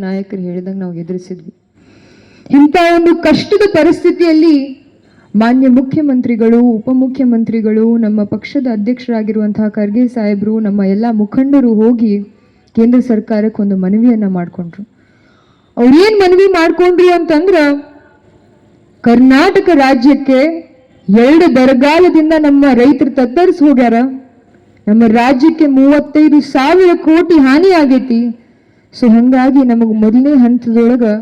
ನಾಯಕರು ಹೇಳಿದಂಗೆ ನಾವು ಎದುರಿಸಿದ್ವಿ. ಇಂಥ ಒಂದು ಕಷ್ಟದ ಪರಿಸ್ಥಿತಿಯಲ್ಲಿ ಮಾನ್ಯ ಮುಖ್ಯಮಂತ್ರಿಗಳು, ಉಪಮುಖ್ಯಮಂತ್ರಿಗಳು, ನಮ್ಮ ಪಕ್ಷದ ಅಧ್ಯಕ್ಷರಾಗಿರುವಂತಹ ಖರ್ಗೆ ಸಾಹೇಬರು, ನಮ್ಮ ಎಲ್ಲ ಮುಖಂಡರು ಹೋಗಿ ಕೇಂದ್ರ ಸರ್ಕಾರಕ್ಕೆ ಒಂದು ಮನವಿಯನ್ನ ಮಾಡಿಕೊಂಡ್ರು. ಅವ್ರೇನ್ ಮನವಿ ಮಾಡ್ಕೊಂಡ್ರು ಅಂತಂದ್ರ ಕರ್ನಾಟಕ ರಾಜ್ಯಕ್ಕೆ ಎರಡು ಬರಗಾಲದಿಂದ ನಮ್ಮ ರೈತರು ತತ್ತರಿಸಿ ಹೋಗ್ಯಾರ. ನಮ್ಮ ರಾಜ್ಯಕ್ಕೆ ಮೂವತ್ತೈದು ಸಾವಿರ ಕೋಟಿ ಹಾನಿ ಆಗೈತಿ. ಸೊ ಹಂಗಾಗಿ ನಮಗೆ ಮೊದಲನೇ ಹಂತದೊಳಗೆ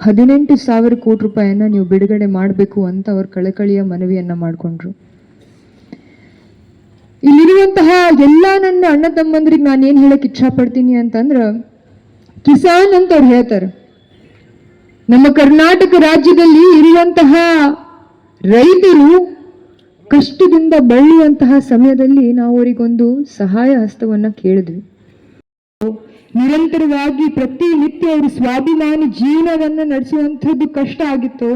ಹದಿನೆಂಟು ಸಾವಿರ ಕೋಟಿ ರೂಪಾಯಿಯನ್ನು ನೀವು ಬಿಡುಗಡೆ ಮಾಡಬೇಕು ಅಂತ ಅವ್ರ ಕಳಕಳಿಯ ಮನವಿಯನ್ನು ಮಾಡಿಕೊಂಡ್ರು. ಇಲ್ಲಿರುವಂತಹ ಎಲ್ಲ ನನ್ನ ಅಣ್ಣ ತಮ್ಮಂದ್ರಿಗೆ ನಾನು ಏನು ಹೇಳಕ್ ಇಚ್ಛಾಪಡ್ತೀನಿ ಅಂತಂದ್ರೆ, ಕಿಸಾನ್ ಅಂತ ಅವ್ರು ಹೇಳ್ತಾರೆ. ನಮ್ಮ ಕರ್ನಾಟಕ ರಾಜ್ಯದಲ್ಲಿ ಇರುವಂತಹ ರೈತರು ಕಷ್ಟದಿಂದ ಬಳಲುವಂತಹ ಸಮಯದಲ್ಲಿ ನಾವು ಅವರಿಗೊಂದು ಸಹಾಯ ಹಸ್ತವನ್ನು ಕೇಳಿದ್ವಿ. ನಿರಂತರವಾಗಿ ಪ್ರತಿನಿತ್ಯ ಅವರು ಸ್ವಾಭಿಮಾನಿ ಜೀವನವನ್ನ ನಡೆಸುವಂಥದ್ದು ಕಷ್ಟ ಆಗಿತ್ತು.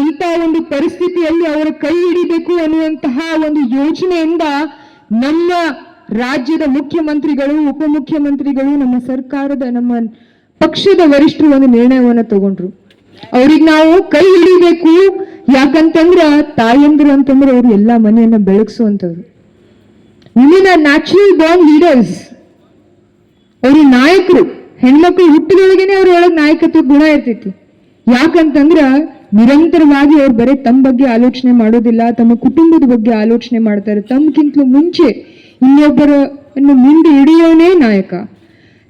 ಅಂತ ಒಂದು ಪರಿಸ್ಥಿತಿಯಲ್ಲಿ ಅವರ ಕೈ ಹಿಡಿಬೇಕು ಅನ್ನುವಂತಹ ಒಂದು ಯೋಜನೆಯಿಂದ ನಮ್ಮ ರಾಜ್ಯದ ಮುಖ್ಯಮಂತ್ರಿಗಳು, ಉಪಮುಖ್ಯಮಂತ್ರಿಗಳು, ನಮ್ಮ ಸರ್ಕಾರದ, ನಮ್ಮ ಪಕ್ಷದ ವರಿಷ್ಠರು ಒಂದು ನಿರ್ಣಯವನ್ನ ತಗೊಂಡ್ರು. ಅವ್ರಿಗೆ ನಾವು ಕೈ ಹಿಡಿಬೇಕು. ಯಾಕಂತಂದ್ರ ತಾಯಂದ್ರು ಅಂತಂದ್ರೆ ಅವ್ರು ಎಲ್ಲಾ ಮನೆಯನ್ನ ಬೆಳಗಿಸುವಂತವ್ರು ಇಲ್ಲಿನ ನ್ಯಾಚುರಲ್ ಬಾರ್ನ್ ಲೀಡರ್ಸ್ ಅವರು ನಾಯಕರು, ಹೆಣ್ಮಕ್ಳು ಹುಟ್ಟಿದೊಳಗೇನೆ ಅವ್ರ ಒಳಗ್ ನಾಯಕತ್ವ ಗುಣ ಇರ್ತೈತಿ. ಯಾಕಂತಂದ್ರ ನಿರಂತರವಾಗಿ ಅವ್ರು ಬರೀ ತಮ್ಮ ಬಗ್ಗೆ ಆಲೋಚನೆ ಮಾಡೋದಿಲ್ಲ, ತಮ್ಮ ಕುಟುಂಬದ ಬಗ್ಗೆ ಆಲೋಚನೆ ಮಾಡ್ತಾರೆ ತಮ್ಗಿಂತಲೂ ಮುಂಚೆ ಇನ್ನೊಬ್ಬರನ್ನು ಮುಂದೆ ಹಿಡಿಯೋನೇ ನಾಯಕ.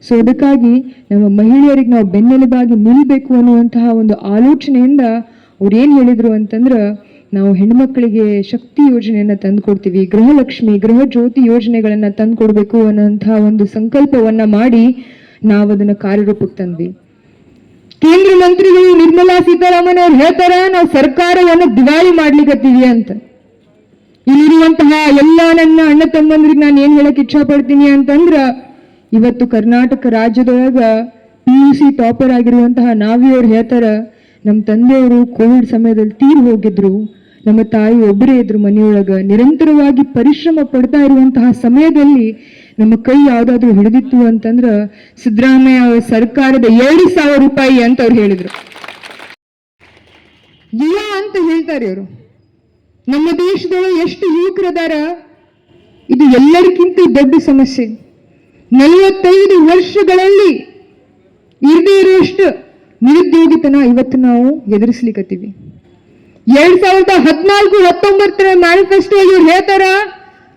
ಸೊ ಅದಕ್ಕಾಗಿ ನಮ್ಮ ಮಹಿಳೆಯರಿಗೆ ನಾವು ಬೆನ್ನೆಲುಬಾಗಿ ನಿಲ್ಬೇಕು ಅನ್ನುವಂತಹ ಒಂದು ಆಲೋಚನೆಯಿಂದ ಅವ್ರು ಏನು ಹೇಳಿದ್ರು ಅಂತಂದ್ರ ನಾವು ಹೆಣ್ಮಕ್ಳಿಗೆ ಶಕ್ತಿ ಯೋಜನೆಯನ್ನ ತಂದುಕೊಡ್ತೀವಿ, ಗೃಹಲಕ್ಷ್ಮಿ ಗೃಹ ಜ್ಯೋತಿ ಯೋಜನೆಗಳನ್ನ ತಂದುಕೊಡ್ಬೇಕು ಅನ್ನೋಂತಹ ಒಂದು ಸಂಕಲ್ಪವನ್ನ ಮಾಡಿ ನಾವು ಅದನ್ನ ಕಾರ್ಯರೂಪಕ್ಕೆ ತಂದ್ವಿ. ಕೇಂದ್ರ ಮಂತ್ರಿಗಳು ನಿರ್ಮಲಾ ಸೀತಾರಾಮನ್ ಅವ್ರು ಹೇಳ್ತಾರ, ನಾವು ಸರ್ಕಾರವನ್ನು ದಿವಾಳಿ ಮಾಡ್ಲಿಕತ್ತೀವಿ ಅಂತ. ಇಲ್ಲಿರುವಂತಹ ಎಲ್ಲ ನನ್ನ ಅಣ್ಣ ತಮ್ಮಂದ್ರಿಗೆ ನಾನು ಏನು ಹೇಳಕ್ ಇಚ್ಛಾ ಪಡ್ತೀನಿ ಅಂತಂದ್ರ, ಇವತ್ತು ಕರ್ನಾಟಕ ರಾಜ್ಯದೊಳಗ ಪಿ ಯು ಸಿ ಟಾಪರ್ ಆಗಿರುವಂತಹ ನಾವಿಯವ್ರು ಹೇಳ್ತಾರ ನಮ್ಮ ತಂದೆಯವರು ಕೋವಿಡ್ ಸಮಯದಲ್ಲಿ ತೀರ್ ಹೋಗಿದ್ರು ನಮ್ಮ ತಾಯಿ ಒಬ್ಬರೇ ಇದ್ರು ಮನೆಯೊಳಗ, ನಿರಂತರವಾಗಿ ಪರಿಶ್ರಮ ಪಡ್ತಾ ಇರುವಂತಹ ಸಮಯದಲ್ಲಿ ನಮ್ಮ ಕೈ ಯಾವ್ದಾದ್ರು ಹಿಡಿದಿತ್ತು ಅಂತಂದ್ರ ಸಿದ್ದರಾಮಯ್ಯ ಅವರ ಸರ್ಕಾರದ ಎರಡು ಸಾವಿರ ರೂಪಾಯಿ ಅಂತ ಅವ್ರು ಹೇಳಿದ್ರು. ಯುವ ಅಂತ ಹೇಳ್ತಾರೆ ಅವರು ನಮ್ಮ ದೇಶದೊಳಗೆ ಎಷ್ಟು ಯುವಕರದಾರ, ಇದು ಎಲ್ಲರಿಗಿಂತ ದೊಡ್ಡ ಸಮಸ್ಯೆ. ನಲವತ್ತೈದು ವರ್ಷಗಳಲ್ಲಿ ಇರದೇ ಇರುವಷ್ಟು ನಿರುದ್ಯೋಗಿತನ ಇವತ್ತು ನಾವು ಎದುರಿಸ್ಲಿಕ್ಕತ್ತೀವಿ ಎರಡ್ ಸಾವಿರದ ಹದಿನಾಲ್ಕು ಹತ್ತೊಂಬತ್ತರ ಮ್ಯಾನಿಫೆಸ್ಟೋ ಇವ್ರು ಹೇಳ್ತಾರ,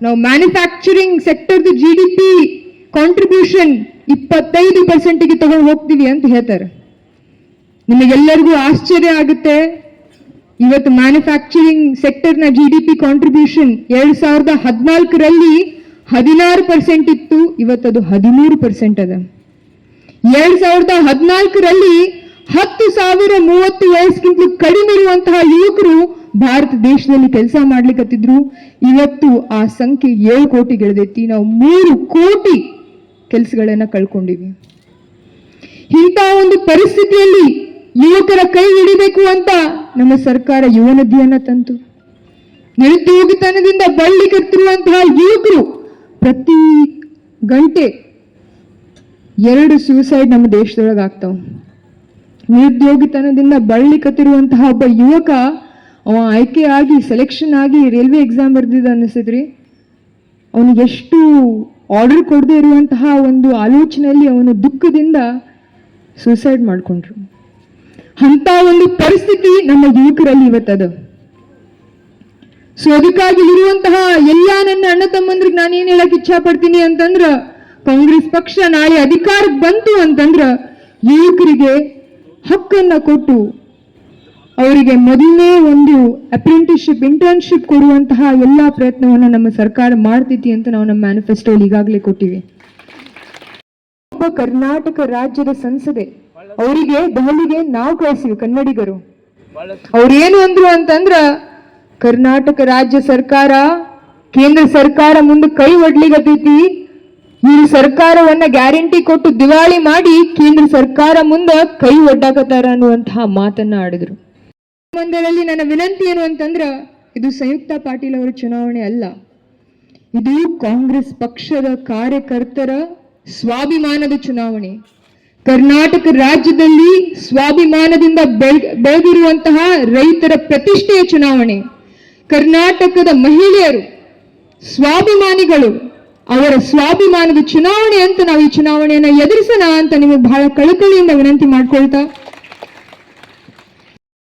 ನಾವು ಮ್ಯಾನುಫ್ಯಾಕ್ಚರಿಂಗ್ ಸೆಕ್ಟರ್ದು ಜಿ ಡಿ ಪಿ ಕಾಂಟ್ರಿಬ್ಯೂಷನ್ ಇಪ್ಪತ್ತೈದು ಪರ್ಸೆಂಟಿಗೆ ತಗೊಂಡು ಹೋಗ್ತೀವಿ ಅಂತ ಹೇಳ್ತಾರೆ. ನಿಮಗೆಲ್ಲರಿಗೂ ಆಶ್ಚರ್ಯ ಆಗುತ್ತೆ, ಇವತ್ತು ಮ್ಯಾನುಫ್ಯಾಕ್ಚರಿಂಗ್ ಸೆಕ್ಟರ್ನ ಜಿ ಡಿ ಪಿ ಕಾಂಟ್ರಿಬ್ಯೂಷನ್ ಎರಡ್ ಸಾವಿರದ ಹದಿನಾಲ್ಕರಲ್ಲಿ ಹದಿನಾರು ಪರ್ಸೆಂಟ್ ಇತ್ತು, ಇವತ್ತದು ಹದಿಮೂರು ಪರ್ಸೆಂಟ್ ಅದ. ಎರಡ್ ಸಾವಿರದ ಹದಿನಾಲ್ಕರಲ್ಲಿ ಹತ್ತು ಸಾವಿರ ಮೂವತ್ತು ವಯಸ್ಸಿಗಿಂತಲೂ ಕಡಿಮೆ ಇರುವಂತಹ ಯುವಕರು ಭಾರತ ದೇಶದಲ್ಲಿ ಕೆಲಸ ಮಾಡ್ಲಿಕ್ಕತ್ತಿದ್ರು ಇವತ್ತು ಆ ಸಂಖ್ಯೆ ಏಳು ಕೋಟಿ ಗೆಳೆದೈತಿ ನಾವು ಮೂರು ಕೋಟಿ ಕೆಲಸಗಳನ್ನ ಕಳ್ಕೊಂಡಿವಿ. ಇಂಥ ಒಂದು ಪರಿಸ್ಥಿತಿಯಲ್ಲಿ ಯುವಕರ ಕೈ ಹಿಡಿಬೇಕು ಅಂತ ನಮ್ಮ ಸರ್ಕಾರ ಯುವ ನದಿಯನ್ನ ತಂತು. ನಿರುದ್ಯೋಗಿತನದಿಂದ ಬಳ್ಳಿಕತ್ತಿರುವಂತಹ ಯುವಕರು ಪ್ರತಿ ಗಂಟೆ ಎರಡು ಸೂಸೈಡ್ ನಮ್ಮ ದೇಶದೊಳಗೆ ಆಗ್ತಾವ ನಿರುದ್ಯೋಗಿತನದಿಂದ ಬಳ್ಳಿಕತ್ತಿರುವಂತಹ ಒಬ್ಬ ಯುವಕ, ಅವ ಆಯ್ಕೆ ಆಗಿ ಸೆಲೆಕ್ಷನ್ ಆಗಿ ರೈಲ್ವೆ ಎಕ್ಸಾಮ್ ಬರೆದಿದ್ದ ಅನ್ನಿಸಿದ್ರಿ ಅವನಿಗೆ ಎಷ್ಟು ಆರ್ಡರ್ ಕೊಡದೇ ಇರುವಂತಹ ಒಂದು ಆಲೋಚನೆಯಲ್ಲಿ ಅವನು ದುಃಖದಿಂದ ಸೂಸೈಡ್ ಮಾಡಿಕೊಂಡ್ರು. ಅಂಥ ಒಂದು ಪರಿಸ್ಥಿತಿ ನಮ್ಮ ಯುವಕರಲ್ಲಿ ಇವತ್ತದ. ಸೊ ಅದಕ್ಕಾಗಿ ಇರುವಂತಹ ಎಲ್ಲ ನನ್ನ ಅಣ್ಣ ತಮ್ಮಂದ್ರಿಗೆ ನಾನು ಏನ್ ಹೇಳಕ್ ಇಚ್ಛಾ ಪಡ್ತೀನಿ ಅಂತಂದ್ರ, ಕಾಂಗ್ರೆಸ್ ಪಕ್ಷ ನಾಳೆ ಅಧಿಕಾರಕ್ಕೆ ಬಂತು ಅಂತಂದ್ರ, ಯುವಕರಿಗೆ ಹಕ್ಕನ್ನ ಕೊಟ್ಟು ಅವರಿಗೆ ಮೊದಲನೇ ಒಂದು ಅಪ್ರೆಂಟಿಸ್ಶಿಪ್ ಇಂಟರ್ನ್ಶಿಪ್ ಕೊಡುವಂತಹ ಎಲ್ಲಾ ಪ್ರಯತ್ನವನ್ನು ನಮ್ಮ ಸರ್ಕಾರ ಮಾಡ್ತೈತಿ ಅಂತ ನಾವು ನಮ್ಮ ಮ್ಯಾನಿಫೆಸ್ಟೋಲಿ ಈಗಾಗಲೇ ಕೊಟ್ಟಿವೆ. ಒಬ್ಬ ಕರ್ನಾಟಕ ರಾಜ್ಯದ ಸಂಸದೆ, ಅವರಿಗೆ ದೆಹಲಿಗೆ ನಾವು ಕಳಿಸಿವಿ ಕನ್ನಡಿಗರು. ಅವ್ರೇನು ಅಂದ್ರು ಅಂತಂದ್ರ ಕರ್ನಾಟಕ ರಾಜ್ಯ ಸರ್ಕಾರ, ಕೇಂದ್ರ ಸರ್ಕಾರ ಮುಂದೆ ಕೈ ಒಡ್ಲಿಗತೈತಿ ಈ ಸರ್ಕಾರವನ್ನ ಗ್ಯಾರಂಟಿ ಕೊಟ್ಟು ದಿವಾಳಿ ಮಾಡಿ ಕೇಂದ್ರ ಸರ್ಕಾರ ಮುಂದೆ ಕೈ ಒಡ್ಡಾಕತ್ತಾರ ಅನ್ನುವಂತಹ ಮಾತನ್ನ ಆಡಿದ್ರು. ಒಂದರಲ್ಲಿ ನನ್ನ ವಿನಂತಿ ಏನು ಅಂತಂದ್ರ, ಇದು ಸಂಯುಕ್ತ ಪಾಟೀಲ್ ಅವರ ಚುನಾವಣೆ ಅಲ್ಲ. ಇದು ಕಾಂಗ್ರೆಸ್ ಪಕ್ಷದ ಕಾರ್ಯಕರ್ತರ ಸ್ವಾಭಿಮಾನದ ಚುನಾವಣೆ. ಕರ್ನಾಟಕ ರಾಜ್ಯದಲ್ಲಿ ಸ್ವಾಭಿಮಾನದಿಂದ ಬೆಳ್- ಬೆಳೆದಿರುವಂತಹ ರೈತರ ಪ್ರತಿಷ್ಠೆಯ ಚುನಾವಣೆ. ಕರ್ನಾಟಕದ ಮಹಿಳೆಯರು, ಸ್ವಾಭಿಮಾನಿಗಳು ಅವರ ಸ್ವಾಭಿಮಾನದ ಚುನಾವಣೆ ಅಂತ ನಾವು ಈ ಚುನಾವಣೆಯನ್ನ ಎದುರಿಸೋಣ ಅಂತ ನಿಮಗೆ ಬಹಳ ಕಳಕಳಿಯಿಂದ ವಿನಂತಿ ಮಾಡ್ಕೊಳ್ತಾ